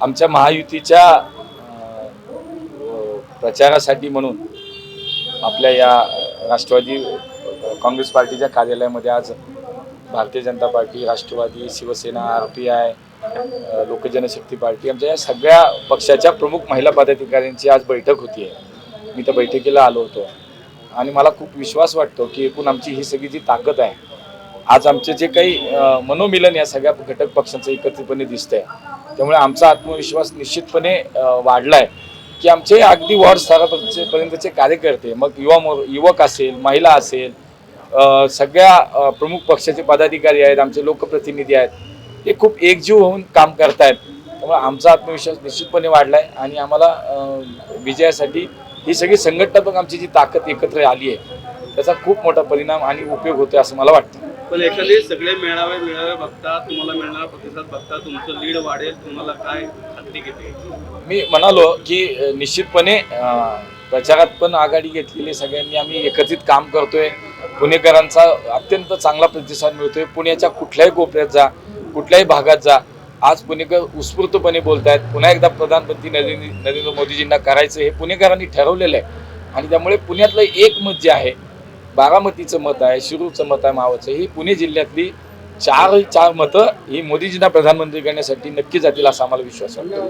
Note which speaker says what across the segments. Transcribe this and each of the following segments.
Speaker 1: आमच्या महायुतीच्या प्रचारासाठी म्हणून आपल्या या राष्ट्रवादी काँग्रेस पार्टीच्या कार्यालयामध्ये आज Bharatiya Janata party Rashtravadi Shiv Sena R P I Lok Janshakti party आमच्या या सगळ्या पक्षाच्या प्रमुख महिला पदाधिकाऱ्यांची आज बैठक होती. आहे मी त्या बैठकीला आलो होतो. आणि मला खूप विश्वास वाटतो की एकूण आमची ही सगळी जी ताकद आहे आज आमचे जे काही मनोमिलन या सगळ्या घटक पक्षांचं एकत्रितपणे दिसतंय त्यामुळे आमचा आत्मविश्वास निश्चितपणे वाढला आहे की आमचे अगदी वॉर्ड स्तरापर्यंतचे कार्यकर्ते मग युवा मो- युवक असेल महिला असेल सगळ्या प्रमुख पक्षाचे पदाधिकारी आहेत आमचे लोकप्रतिनिधी आहेत हे खूप एकजीव होऊन काम करतायत. त्यामुळे आमचा आत्मविश्वास निश्चितपणे वाढला आहे आणि आम्हाला विजयासाठी ही सगळी संघटनात्मक आमची जी ताकद एकत्र आली आहे त्याचा खूप मोठा परिणाम आणि उपयोग होतो असं मला वाटतं.
Speaker 2: पण एखादे सगळे मेळावे मेळावे बघता तुम्हाला मिळणारा प्रतिसाद बघता तुमचं लीड वाढेल तुम्हाला काय खात्री घेते?
Speaker 1: मी म्हणालो की निश्चितपणे प्रचारात पण आघाडी घेतलेली सगळ्यांनी. आम्ही एकत्रित काम करतोय. पुणेकरांचा अत्यंत चांगला प्रतिसाद मिळतोय. पुण्याच्या कुठल्याही कोपऱ्यात जा कुठल्याही भागात जा. आज पुणेकर उत्स्फूर्तपणे बोलत आहेत पुन्हा एकदा प्रधानमंत्री नरेंद्र नरेंद्र मोदीजींना करायचं हे पुणेकरांनी ठरवलेलं आहे. आणि त्यामुळे पुण्यातलं एक मत जे आहे बारामतीचं मत आहे शिरूरचं मत आहे मावाचं. ही पुणे जिल्ह्यातली चार चार मतं ही मोदीजींना प्रधानमंत्री करण्यासाठी नक्की जातील असा आम्हाला विश्वास वाटतो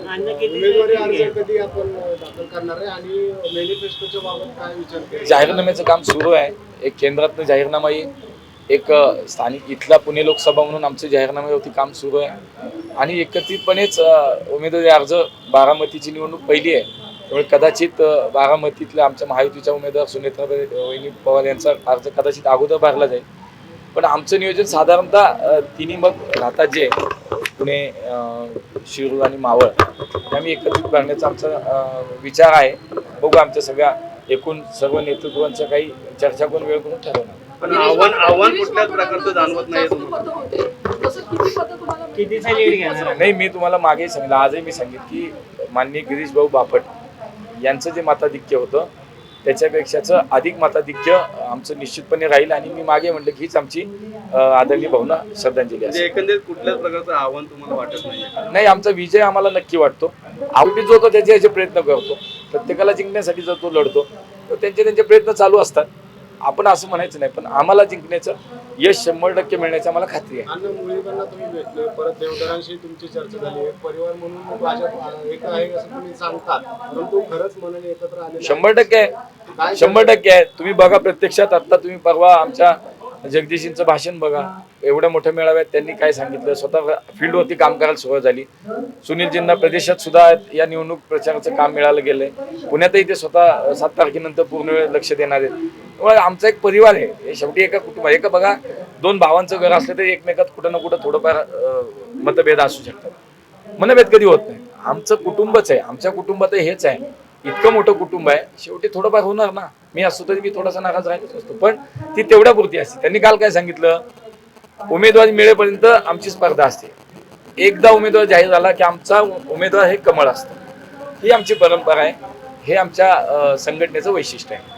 Speaker 3: उमेदवारी अर्ज कधी आपण दाखल करणार आहे आणि मॅनिफेस्टोच्या बाबत काय विचार केला?
Speaker 1: जाहीरनाम्याचं काम सुरू आहे. एक केंद्रातनं जाहीरनामा येईल. एक स्थानिक इथला पुणे लोकसभा म्हणून आमचं जाहीरनाम्यावरती काम सुरू आहे. आणि एकत्रितपणेच उमेदवारी अर्ज बारामतीची निवडणूक पहिली आहे. त्यामुळे कदाचित बारामतीतल्या आमच्या महायुतीच्या उमेदवार सुनेत्रा वहिनी पवार यांचा अर्ज कदाचित अगोदर भरला जाईल. पण आमचं नियोजन साधारणतः तिन्ही मग राहतात जे पुणे शिरूर आणि मावळ आम्ही एकत्रित करण्याचा आमचा विचार आहे. बघू आमच्या सगळ्या एकूण सर्व नेतृत्वांच्या काही चर्चा करून वेळ करून ठरवणार.
Speaker 2: पण आव्हान आव्हान कुठल्याच प्रकारचं जाणवत नाही तुम्हाला.
Speaker 4: कितीचा लीड घेणार
Speaker 1: नाही मी तुम्हाला मागे सांगितलं. आजही मी सांगितलं की माननीय गिरीश भाऊ बापट यांचं जे मताधिक्य होतं त्याच्यापेक्षाचं अधिक मताधिक्य आमचं निश्चितपणे राहील आणि मी मागे म्हटलं की हीच आमची आदरणीय भाऊना श्रद्धांजली
Speaker 2: म्हणजे
Speaker 1: असेल
Speaker 2: एकंदरीत कुठल्याच प्रकारचं आव्हान तुम्हाला वाटत नाही?
Speaker 1: नाही आमचा विजय आम्हाला नक्की वाटतो. आवडी जो तो त्याचे याचे प्रयत्न करतो. प्रत्येकाला जिंकण्यासाठी जर तो लढतो तर त्यांचे त्यांचे प्रयत्न चालू असतात. आपण असं म्हणायचं नाही पण आम्हाला जिंकण्याचं यश शंभर टक्के मिळण्याची आम्हाला खात्री आहे.
Speaker 3: अन्न मुळीकरांना तुम्ही भेटले परत देवधरांशी तुमची चर्चा झाली एक परिवार म्हणून भाजप एक आहे असं तुम्ही सांगतात परंतु खरंच मनाने एकत्र आले
Speaker 1: शंभर टक्के आहे. शंभर टक्के आहे. तुम्ही बघा प्रत्यक्षात आता तुम्ही परवा आमच्या जगदीशींचं भाषण बघा. एवढ्या मोठ्या मेळाव्यात त्यांनी काय सांगितलं? स्वतः फील्डवरती काम करायला सुरुवात झाली. सुनीलजींना प्रदेशात सुद्धा या निवडणूक प्रचाराचं काम मिळालं गेलंय. पुण्यातही ते स्वतः सात तारखेनंतर पूर्ण वेळ लक्ष देणार आहेत. त्यामुळे आमचा एक परिवार आहे. हे शेवटी एका कुटुंब एका बघा दोन भावांचं घर असलं तरी एकमेकात कुठं ना कुठं थोडंफार मतभेद असू शकतात. मनभेद कधी होत नाही. आमचं कुटुंबच आहे. आमच्या कुटुंबात हेच आहे. इतकं मोठं कुटुंब आहे. शेवटी थोडंफार होणार ना. मी असतो तरी मी थोडासा नाराज राहिलोच असतो. पण ती तेवढ्या पुरती असते. त्यांनी काल काय सांगितलं? उमेदवार मिळेपर्यंत आमची स्पर्धा असते. एकदा उमेदवार जाहीर झाला की आमचा उमेदवार हे कमळ असतं. ही आमची परंपरा आहे. हे आमच्या संघटनेचं वैशिष्ट्य आहे.